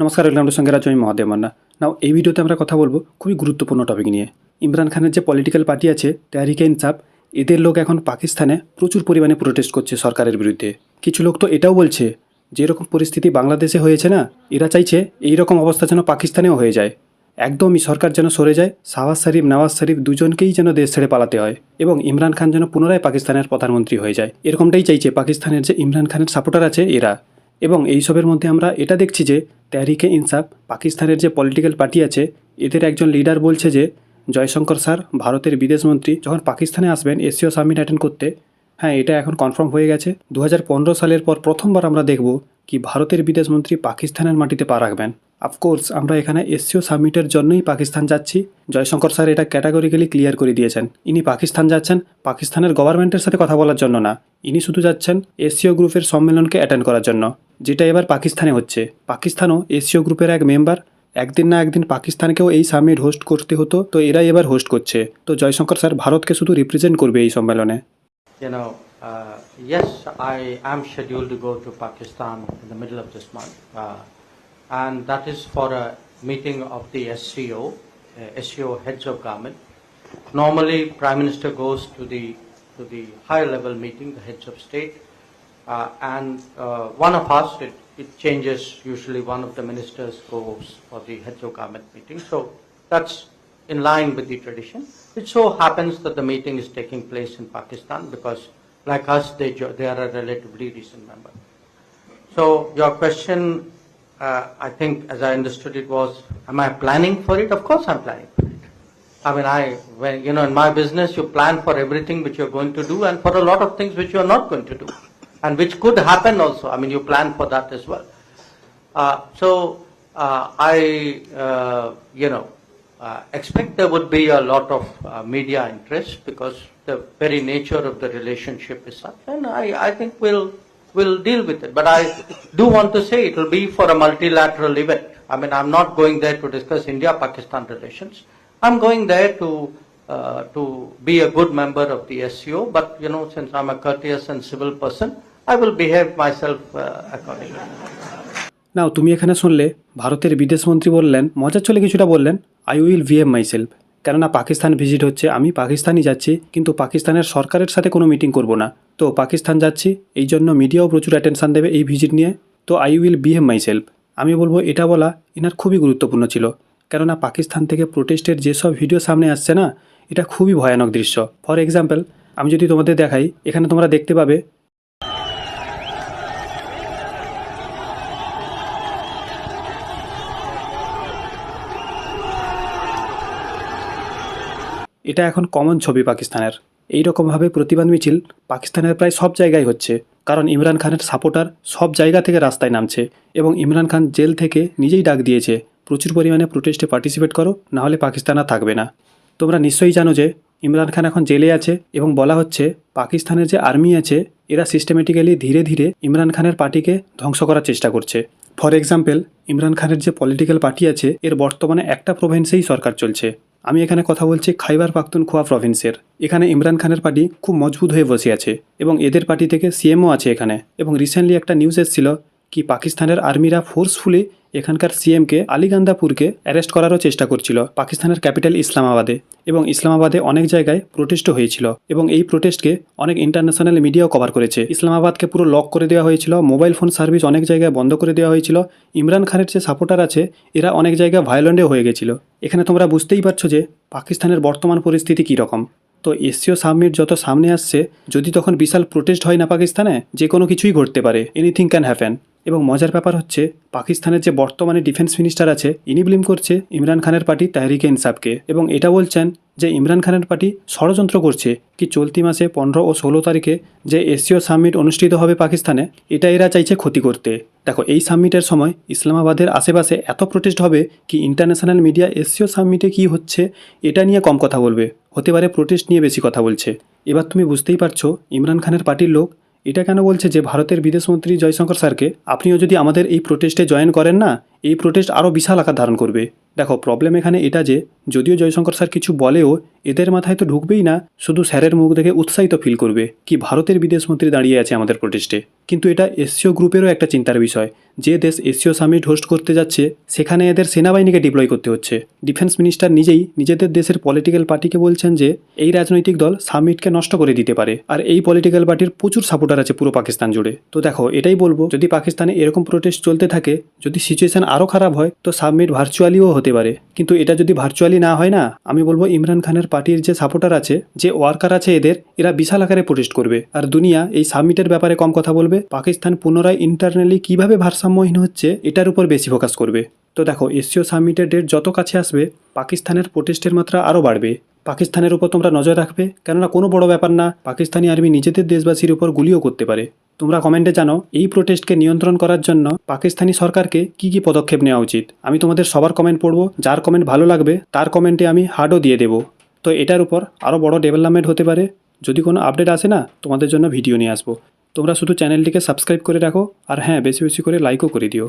নমস্কার ওয়েলকাম সঙ্গে রাজ্য আমি মহাদেব মান্না। নাও এই ভিডিওতে আমরা কথা বলব খুবই গুরুত্বপূর্ণ টপিক নিয়ে। ইমরান খানের যে পলিটিক্যাল পার্টি আছে, তেহরিকে ইনসাফ, এদের লোক এখন পাকিস্তানে প্রচুর পরিমাণে প্রোটেস্ট করছে সরকারের বিরুদ্ধে। কিছু লোক তো এটাও বলছে যে, এরকম পরিস্থিতি বাংলাদেশে হয়েছে না, এরা চাইছে এই রকম অবস্থা যেন পাকিস্তানেও হয়ে যায়। একদমই সরকার যেন সরে যায়, শাহবাজ শরীফ, নওয়াজ শরীফ দুজনকেই যেন দেশ ছেড়ে পালাতে হয় এবং ইমরান খান যেন পুনরায় পাকিস্তানের প্রধানমন্ত্রী হয়ে যায়। এরকমটাই চাইছে পাকিস্তানের যে ইমরান খানের সাপোর্টার আছে এরা। এবং এইসবের মধ্যে আমরা এটা দেখছি যে তেহরিকে ইনসাফ, পাকিস্তানের যে পলিটিক্যাল পার্টি আছে, এদের একজন লিডার বলছে যে, জয়শঙ্কর স্যার, ভারতের বিদেশমন্ত্রী যখন পাকিস্তানে আসবেন এশীয় সামিট অ্যাটেন্ড করতে হ্যাঁ এটা এখন কনফার্ম হয়ে গেছে। দু হাজার পনেরো সালের পর প্রথমবার আমরা দেখব কি ভারতের বিদেশমন্ত্রী পাকিস্তানের মাটিতে পা রাখবেন। অফকোর্স আমরা এখানে এশীয় সামিটের জন্যই পাকিস্তান যাচ্ছি। জয়শঙ্কর স্যার এটা ক্যাটাগরিক্যালি ক্লিয়ার করে দিয়েছেন। ইনি পাকিস্তান যাচ্ছেন পাকিস্তানের গভর্নমেন্টের সাথে কথা বলার জন্য না। ইনি শুধু যাচ্ছেন এশীয় গ্রুপের সম্মেলনকে অ্যাটেন্ড করার জন্য যেটা এবার পাকিস্তানে হচ্ছে। পাকিস্তানও এশীয় গ্রুপের এক মেম্বার একদিন না একদিন পাকিস্তানকেও এই সামিট হোস্ট করতে হতো তো এরাই এবার হোস্ট করছে। তো জয়শঙ্কর স্যার ভারতকে শুধু রিপ্রেজেন্ট করবে এই সম্মেলনে। Uh, yes, I am scheduled to go to Pakistan in the middle of this month, uh, and that is for a meeting of the SCO, uh, SCO heads of government. Normally, Prime Minister goes to the to the higher level meeting, the heads of state, uh, and uh, one of us, it, it changes. Usually, one of the ministers goes for the heads of government meeting. So that's in line with the tradition. It so happens that the meeting is taking place in Pakistan because, like us, they, they are a relatively recent member. So your question, uh, I think, as I understood it, was, am I planning for it? Of course, I'm planning for it. I mean, I when you know, in my business, you plan for everything which you're going to do, and for a lot of things which you're not going to do, and which could happen also. I mean, you plan for that as well. Uh, so uh, I, uh, you know, uh, expect there would be a lot of uh, media interest because the very nature of the relationship is such, and I, I think we'll we'll deal with it. But I do want to say it will be for a multilateral event. I mean, I'm not going there to discuss India-Pakistan relations. I'm going there to uh, to be a good member of the SCO. But you know, since I'm a courteous and civil person, I will behave myself uh, accordingly. নাও তুমি এখানে শুনলে ভারতের বিদেশমন্ত্রী বললেন মজার চলে কিছুটা বললেন I will VM my self কেননা পাকিস্তান ভিজিট হচ্ছে, আমি পাকিস্তানই যাচ্ছি, কিন্তু পাকিস্তানের সরকারের সাথে কোনো মিটিং করব না। তো পাকিস্তান যাচ্ছি, এই জন্য মিডিয়াও প্রচুর অ্যাটেনশান দেবে এই ভিজিট নিয়ে। তো I will behave myself আমি বলব, এটা বলা এনার খুবই গুরুত্বপূর্ণ ছিল। কেননা পাকিস্তান থেকে প্রোটেস্টের যেসব ভিডিও সামনে আসছে না, এটা খুবই ভয়ানক দৃশ্য। ফর এক্সাম্পল আমি যদি তোমাদের দেখাই, এখানে তোমরা দেখতে পাবে এটা এখন কমন ছবি পাকিস্তানের। এই রকমভাবে প্রতিবাদ মিছিল পাকিস্তানের প্রায় সব জায়গায় হচ্ছে, কারণ ইমরান খানের সাপোর্টার সব জায়গা থেকে রাস্তায় নামছে এবং ইমরান খান জেল থেকে নিজেই ডাক দিয়েছে, প্রচুর পরিমাণে প্রোটেস্টে পার্টিসিপেট করো নাহলে পাকিস্তান আর থাকবে না। তোমরা নিশ্চয়ই জানো যে, ইমরান খান এখন জেলে আছে এবং বলা হচ্ছে পাকিস্তানের যে আর্মি আছে, এরা সিস্টেমেটিক্যালি ধীরে ধীরে ইমরান খানের পার্টিকে ধ্বংস করার চেষ্টা করছে। ফর এক্সাম্পল ইমরান খানের যে পলিটিক্যাল পার্টি আছে, এর বর্তমানে একটা প্রভিন্সেই সরকার চলছে। আমি এখানে কথা বলছি খাইবার পাখতুনখোয়া প্রভিন্সের এখানে ইমরান খানের পার্টি খুব মজবুত হয়ে বসে আছে এবং এদের পার্টি থেকে সিএমও আছে এখানে। এবং রিসেন্টলি একটা নিউজ এসেছিল কি পাকিস্তানের আর্মিরা ফোর্সফুলি এখানকার সিএমকে আলিগান্দাপুরকে অ্যারেস্ট করারও চেষ্টা করছিল পাকিস্তানের ক্যাপিটাল ইসলামাবাদে এবং ইসলামাবাদে অনেক জায়গায় প্রোটেস্টও হয়েছিল এবং এই প্রোটেস্টকে অনেক ইন্টারন্যাশনাল মিডিয়াও কভার করেছে। ইসলামাবাদকে পুরো লক করে দেওয়া হয়েছিল, মোবাইল ফোন সার্ভিস অনেক জায়গায় বন্ধ করে দেওয়া হয়েছিল, ইমরান খানের যে সাপোর্টার আছে, এরা অনেক জায়গায় ভায়োলেন্টও হয়ে গেছিল। এখানে তোমরা বুঝতেই পারছ যে পাকিস্তানের বর্তমান পরিস্থিতি কী রকম তো এশীয় সামিট যত সামনে আসছে, যদি তখন বিশাল প্রোটেস্ট হয় না পাকিস্তানে, যে কোনো কিছুই ঘটতে পারে। এনিথিং ক্যান হ্যাপেন এবং মজার ব্যাপার হচ্ছে, পাকিস্তানের যে বর্তমানে ডিফেন্স মিনিস্টার আছে, ইনি ব্লেম করছে ইমরান খানের পার্টি তাহরিকে ইনসাফকে। এবং এটা বলছেন যে, ইমরান খানের পার্টি ষড়যন্ত্র করছে কি চলতি মাসে পনেরো ও ষোলো তারিখে যে এশীয় সামিট অনুষ্ঠিত হবে পাকিস্তানে, এটা এরা চাইছে ক্ষতি করতে। দেখো, এই সামিটের সময় ইসলামাবাদের আশেপাশে এত প্রোটেস্ট হবে কি ইন্টারন্যাশনাল মিডিয়া এশীয় সামিটে কি হচ্ছে, এটা নিয়ে কম কথা বলবে। হতে পারে প্রোটেস্ট নিয়ে বেশি কথা বলছে। এবার তুমি বুঝতেই পারছ, ইমরান খানের পার্টির লোক এটা কেন বলছে যে ভারতের বিদেশমন্ত্রী জয়শঙ্কর স্যারকে? আপনিও যদি আমাদের এই প্রোটেস্টে জয়েন করেন না এই প্রোটেস্ট আরও বিশাল আকার ধারণ করবে। দেখো প্রবলেম এখানে এটা যে, যদিও জয়শঙ্কর স্যার কিছু বলেও, এদের মাথায় তো ঢুকবেই না, শুধু স্যারের মুখ দেখে উৎসাহিত ফিল করবে কি ভারতের বিদেশমন্ত্রী দাঁড়িয়ে আছে আমাদের প্রোটেস্টে কিন্তু এটা এসসিও গ্রুপেরও একটা চিন্তার বিষয়। যে দেশ এশীয় সামিট হোস্ট করতে যাচ্ছে, সেখানে এদের সেনাবাহিনীকে ডিপ্লয় করতে হচ্ছে। ডিফেন্স মিনিস্টার নিজেই নিজেদের দেশের পলিটিক্যাল পার্টিকে বলছেন যে, এই রাজনৈতিক দল সামিটকে নষ্ট করে দিতে পারে। আর এই পলিটিক্যাল পার্টির প্রচুর সাপোর্টার আছে পুরো পাকিস্তান জুড়ে। তো দেখো, এটাই বলব, যদি পাকিস্তানে এরকম প্রোটেস্ট চলতে থাকে, যদি সিচুয়েশন আরও খারাপ হয়, তো সাবমিট ভার্চুয়ালিও হতে পারে। কিন্তু এটা যদি ভার্চুয়ালি না হয় না, আমি বলব ইমরান খানের পার্টির যে সাপোর্টার আছে, যে ওয়ার্কার আছে এদের, এরা বিশাল আকারে প্রোটেস্ট করবে। আর দুনিয়া এই সাবমিটের ব্যাপারে কম কথা বলবে, পাকিস্তান পুনরায় ইন্টারনালি কীভাবে ভারসাম্যহীন হচ্ছে, এটার উপর বেশি ফোকাস করবে। তো দেখো, এসিও সাবমিটের ডেট যত কাছে আসবে, পাকিস্তানের প্রোটেস্টের মাত্রা আরও বাড়বে। পাকিস্তানের উপর তোমরা নজর রাখবে, কেননা কোনো বড় ব্যাপার না, পাকিস্তানি আর্মি নিজেদের দেশবাসীর উপর গুলিও করতে পারে। তোমরা কমেন্টে জানো, এই প্রোটেস্টকে নিয়ন্ত্রণ করার জন্য পাকিস্তানি সরকারকে কি কি পদক্ষেপ নেওয়া উচিত। আমি তোমাদের সবার কমেন্ট পড়ব, যার কমেন্ট ভালো লাগবে, তার কমেন্টে আমি হার্ডও দিয়ে দেবো। তো এটার উপর আরও বড় ডেভেলপমেন্ট হতে পারে। যদি কোনো আপডেট আসে না, তোমাদের জন্য ভিডিও নিয়ে আসব। তোমরা শুধু চ্যানেলটিকে সাবস্ক্রাইব করে রাখো, আর হ্যাঁ বেশি বেশি করে লাইকও করে দিও।